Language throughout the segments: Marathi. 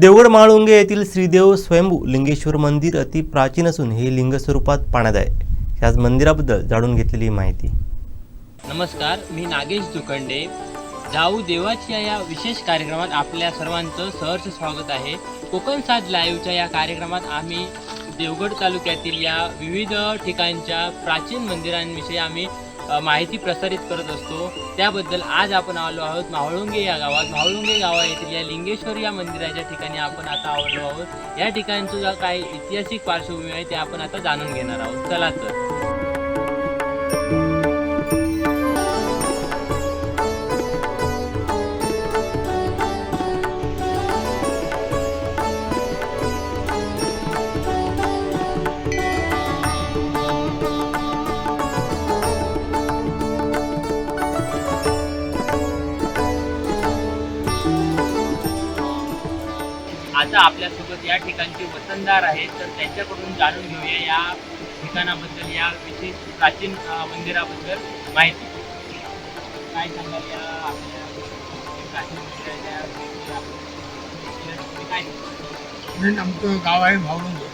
देवगड माळुंगे येथील श्रीदेव स्वयंभू लिंगेश्वर मंदिर अति प्राचीन असून हे लिंग स्वरूपात पाण्यात आहे. याच मंदिराबद्दल जाणून घेतलेली माहिती. नमस्कार मी नागेश दुखंडे जाऊ देवाच्या या विशेष कार्यक्रमात आपल्या सर्वांचं सहर्ष स्वागत आहे. कोकण साथ लाईव्हच्या या कार्यक्रमात आम्ही देवगड तालुक्यातील या विविध ठिकाणच्या प्राचीन मंदिरांविषयी आम्ही माहिती प्रसारित करत असतो. त्याबद्दल आज आपण आलो आहोत मावळुंगे या गावात. मावळुंगे गावा येथील या लिंगेश्वर या मंदिराच्या ठिकाणी आपण आता आलो आहोत. या ठिकाणचं काही ऐतिहासिक पार्श्वभूमी आहे ते आपण आता जाणून घेणार आहोत. चला तर. आता आपल्यासोबत या ठिकाणचे वतनदार आहेत तर त्यांच्याकडून जाणून घेऊया या ठिकाणाबद्दल या विशेष प्राचीन मंदिराबद्दल माहिती. काय सांगाल या आपल्या प्राचीन मंदिराच्या आमचं गाव आहे भावंगे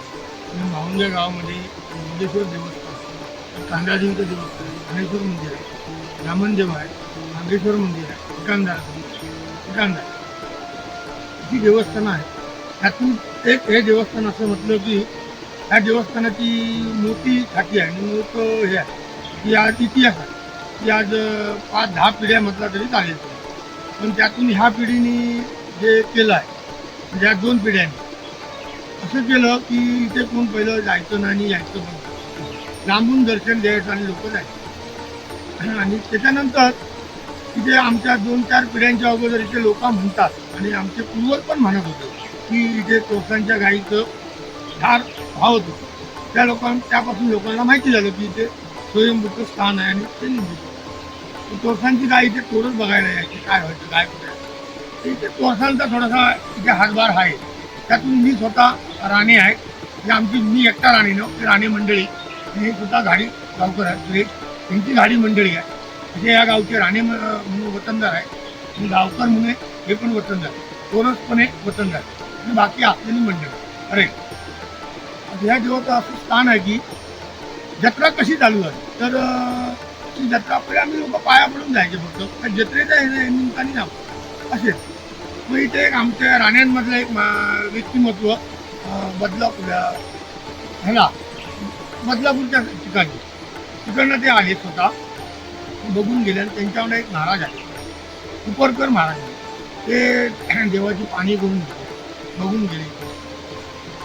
आणि भावंगे गावामध्ये मुंडेश्वर देवस्थान कांदादेवीचं देवस्थान आहे गणेश्वर मंदिर आहे रामनदेव आहे नागेश्वर मंदिर आहे ठिकाणदार ठिकाणदार ही देवस्थानं आहेत. त्यातून एक हे देवस्थान असं म्हटलं की ह्या देवस्थानाची मोठी खाती आहे. आणि मोठं हे आहे. की आज इतिहास आहे. की आज पाच दहा पिढ्या म्हटला तरी चालेल. पण त्यातून ह्या पिढीने जे केलं आहे म्हणजे या दोन पिढ्यांनी असं केलं की इथे कोण पहिलं जायचं नाही यायचं पण लांबून दर्शन द्यायचं आणि लोक जायचं. आणि त्याच्यानंतर इथे आमच्या दोन चार पिढ्यांच्या अगोदर इथे लोक म्हणतात आणि आमचे पूर्वज पण म्हणत होते. की इथे तोफांच्या गाईचं धार भाव होतं. त्या लोकां त्यापासून लोकांना माहिती झालं की इथे स्वयंभूचं स्थान आहे आणि ते लिंबूचं तोरसांची गाय इथे तोरच बघायला यायची काय व्हायचं काय कुठे इथे तोरसांचा थोडासा इथे हातभार आहे. त्यातून मी स्वतः राणे आहे. जे आमची मी एकटा राणी न राणे मंडळी. हे सुद्धा गाडी गावकर आहे. सुरेश त्यांची गाडी मंडळी आहे. म्हणजे या गावचे राणे म- म्हणून वतनदार आहे. आणि गावकर म्हणून हे पण वतनदार चोरसपणे पण वतनदार आणि बाकी असलेली मंडळी अरे आता ह्या देवाचं असं स्थान आहे की जत्रा कशी चालू आहे तर ती जत्रा पहिले आम्ही लोक पाया पडून जायचे फक्त. त्या जत्रेच्या ह्याच्या निमित्ताने जा असेच मग इथे एक आमच्या राण्यांमधलं एक मा- व्यक्तिमत्व बदलापूर ह्याला बदलापूरच्या ठिकाणी. तिकडनं ते आले स्वतः. बघून गेले आणि त्यांच्यावर एक महाराज आहे उपरकर महाराज ते देवाची पाणी करून बघून गेले.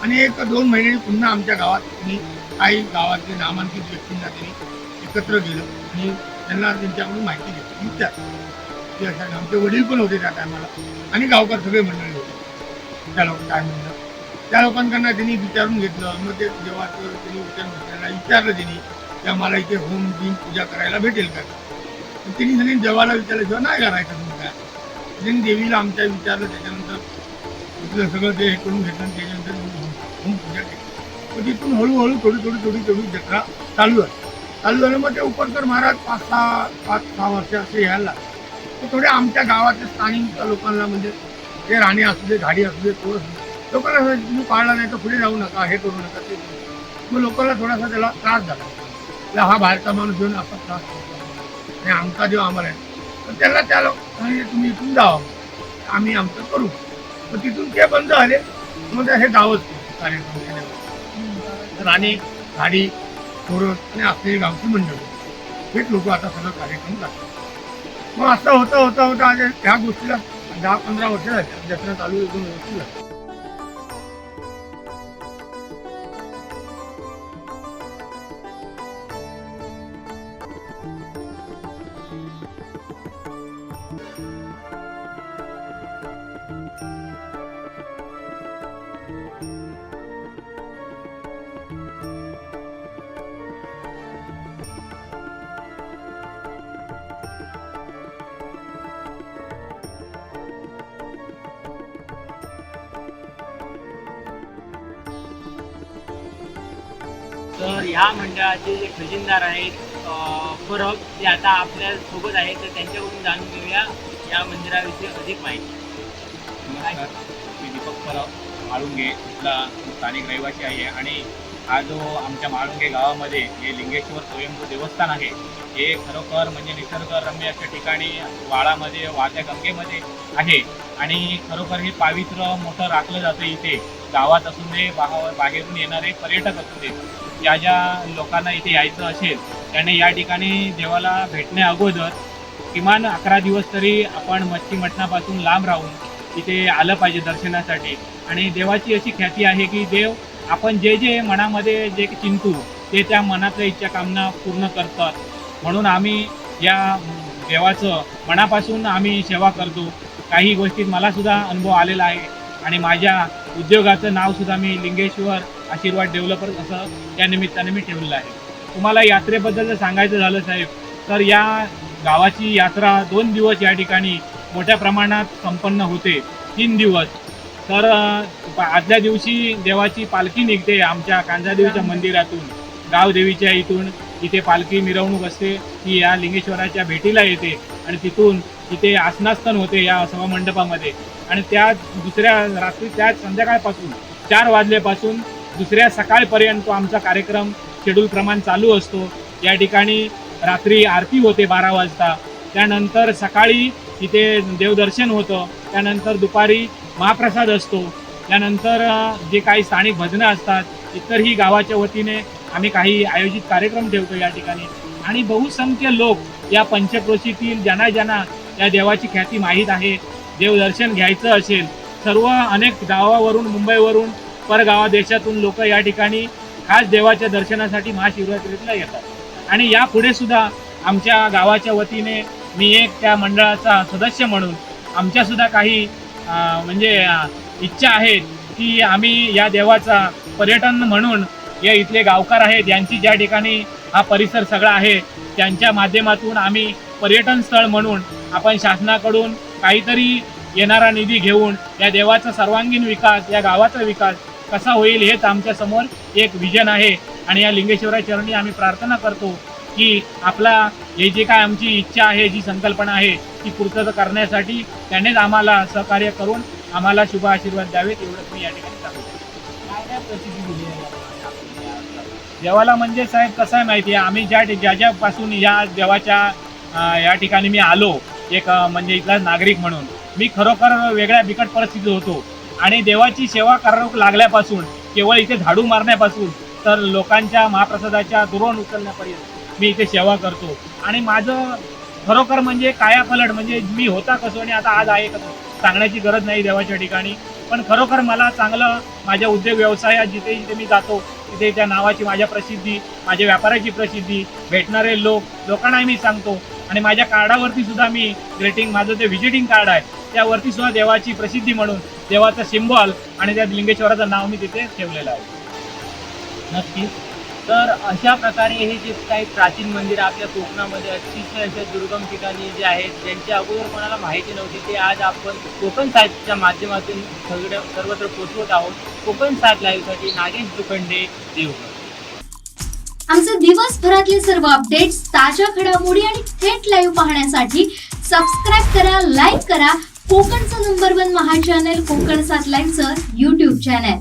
आणि एक दोन महिन्यांनी पुन्हा आमच्या गावात मी काही गावातले नामांकित व्यक्तींना त्यांनी एकत्र गेलं आणि त्यांना त्यांच्याकडून माहिती घेतली. विचार की अशा आमचे वडील पण होते त्या टायमाला आणि गावकर सगळे मंडळी होते. त्या लोक काय म्हणलं? त्या लोकांकडनं त्यांनी विचारून घेतलं. मग ते देवाचं त्यांनी विचारून विचारलं त्यांनी की आम्हाला इथे होम बिन पूजा करायला भेटेल का? त्यांनी त्यांनी देवाला विचारलं जेव्हा नाही करायचं तुम्ही काय? त्यांनी देवीला आमच्या विचारलं त्याच्यानंतर तिथलं सगळं ते हे करून घेतलं त्याच्यानंतर होम पूजा केली. मग तिथून हळूहळू थोडी थोडी थोडी थोडी जत्रा चालू आहे चालू झालं मग ते उपरकर महाराज पाच सहा पाच सहा वर्ष असे यायला. लागले. तर थोडे आमच्या गावातल्या स्थानिक लोकांना म्हणजे ते राणी असू दे झाडी असू दे तो असू लोकांना तुम्ही पाळला नाही तर पुढे जाऊ नका हे करू नका ते मग लोकांना थोडासा त्याला त्रास झाला. त्याला हा बाहेरचा माणूस घेऊन असा त्रास आणि आमचा देव आम्हाला आहे तर त्याला त्या लोकांनी तुम्ही इथून जावं आम्ही आमचं करू. मग तिथून ते बंद झाले. मग हे गावच कार्यक्रम केले. राणे घाडी चोरस आणि असलेली गावची मंडळी. हेच लोक आता सगळं कार्यक्रम करतात. मग असं होता होता होता आज ह्या गोष्टीला दहा पंधरा वर्ष झाली. जत्रा चालू एकदम वर्ष झाली. तर ह्या मंडळाचे जे खजिनदार आहेत परब ते आता आपल्यासोबत आहेत तर त्यांच्याकडून जाणून घेऊया या मंदिराविषयी अधिक माहिती. नमस्कार. मी दीपक परब माळुंगे इथला स्थानिक रहिवासी आहे आणि हा जो आमच्या माळुंगे गावामध्ये हे लिंगेश्वर स्वयंभू देवस्थान आहे हे खरोखर म्हणजे निसर्गरम्य अशा ठिकाणी वाळामध्ये वाहत्या गंगेमध्ये आहे आणि खरोखर हे पावित्र्य मोठं राखलं जातं इथे. गावात असू दे बाहेर बाहेरून येणारे पर्यटक असू दे ज्या ज्या लोकांना इथे यायचं असेल त्याने या ठिकाणी देवाला भेटण्या अगोदर किमान अकरा दिवस तरी आपण मच्छी मटणापासून लांब राहून इथे आलं पाहिजे दर्शनासाठी. आणि देवाची अशी ख्याती आहे की देव आपण जे जे मनामध्ये जे चिंतू ते त्या मनातल्या इच्छा कामना पूर्ण करतात. म्हणून आम्ही या देवाचं मनापासून आम्ही सेवा करतो. काही गोष्टीत मलासुद्धा अनुभव आलेला आहे. आणि माझ्या उद्योगाचं नाव सुद्धा मी लिंगेश्वर आशीर्वाद डेव्हलपर असं त्या निमित्ताने मी ठेवलेलं आहे. तुम्हाला यात्रेबद्दल जर सांगायचं झालं साहेब तर या गावाची यात्रा दोन दिवस या ठिकाणी मोठ्या प्रमाणात संपन्न होते. तीन दिवस. तर आदल्या दिवशी देवाची पालखी निघते आमच्या कांजादेवीच्या मंदिरातून गावदेवीच्या इथून. इथे पालखी मिरवणूक असते ती या लिंगेश्वराच्या भेटीला येते आणि तिथून इथे आसनास्थन होते या सभामंडपामध्ये आणि त्या दुसऱ्या रात्री त्या संध्याकाळपासून चार वाजल्यापासून दुसऱ्या सकाळपर्यंत आमचा कार्यक्रम शेड्यूल प्रमाण चालू असतो. या ठिकाणी रात्री आरती होते बारा वाजता. त्यानंतर सकाळी इथे देवदर्शन होतं. त्यानंतर दुपारी महाप्रसाद असतो. त्यानंतर जे काही स्थानिक भजनं असतात इतरही गावाच्या वतीने आम्ही काही आयोजित कार्यक्रम ठेवतो या ठिकाणी. आणि बहुसंख्य लोक या पंचक्रोशीतील ज्यांना ज्यांना या देवाची ख्याती माहीत आहे देवदर्शन घ्यायचं असेल सर्व अनेक गावावरून मुंबईवरून परगावा देशातून लोक या ठिकाणी खास देवाच्या दर्शनासाठी महाशिवरात्रीला येतात. आणि यापुढे सुद्धा आमच्या गावाच्या वतीने मी एक त्या मंडळाचा सदस्य म्हणून आमच्यासुद्धा काही म्हणजे इच्छा आहेत की आम्ही या देवाचा पर्यटन म्हणून या इथले गावकार आहेत यांची ज्या ठिकाणी हा परिसर सगळा आहे त्यांच्या माध्यमातून आम्ही पर्यटन स्थळ म्हणून आपण शासनाकडून काहीतरी येणारा निधी घेऊन या देवाचा सर्वांगीण विकास या गावाचा विकास कसा होईल हेच आमच्यासमोर एक विजन आहे. आणि या लिंगेश्वरा चरणी आम्ही प्रार्थना करतो की आपला हे जे काय आमची इच्छा आहे जी संकल्पना आहे ती पूर्तता करण्यासाठी त्यानेच आम्हाला सहकार्य करून आम्हाला शुभ आशीर्वाद द्यावेत एवढंच मी या ठिकाणी सांगतो. देवाला म्हणजे साहेब कसं आहे माहिती आहे? आम्ही ज्या ज्या ज्यापासून या देवाच्या या ठिकाणी मी आलो एक म्हणजे इथला नागरिक म्हणून मी खरोखर वेगळ्या बिकट परिस्थितीत होतो. आणि देवाची सेवा करू लागल्यापासून केवळ इथे झाडू मारण्यापासून तर लोकांच्या महाप्रसादाच्या दुरून उचलण्यापर्यंत मी इथे सेवा करतो. आणि माझं खरोखर म्हणजे कायापलट म्हणजे मी होता कसो आणि आता आज आहे कसं सांगण्याची गरज नाही देवाच्या ठिकाणी. पण खरोखर मला चांगलं माझ्या उद्योग व्यवसायात जिथे जिथे मी जातो तिथे त्या नावाची माझ्या प्रसिद्धी माझ्या व्यापाराची प्रसिद्धी भेटणारे लोक लोकांनाही मी सांगतो. आणि माझ्या कार्डावरती सुद्धा मी ग्रेटिंग माझं जे व्हिजिटिंग कार्ड आहे त्यावरती सुद्धा देवाची प्रसिद्धी म्हणून देवाचा सिम्बॉल आणि त्या लिंगेश्वराचं नाव मी तिथे ठेवलेलं आहे. नक्कीच तर अशा प्रकारे हे जे काही प्राचीन मंदिर आपल्या कोकणामध्ये अतिशय अशा दुर्गम ठिकाणी जे आहेत ज्यांच्या अगोदर कोणाला माहिती नव्हती ते आज आपण कोकण साहित्यच्या माध्यमातून सगळं सर्वत्र पोचवत आहोत. कोकण साहित्य लाईव्हसाठी नागेश दुखंडे देवगड. आमचे दिवसभरातले सर्व अपडेट्स ताज्या घडामोडी आणि थेट लाईव्ह पाहण्यासाठी सबस्क्राईब करा लाईक करा. कोकणचं नंबर वन महा चॅनल कोकण सात लाईव्हचं युट्यूब चॅनल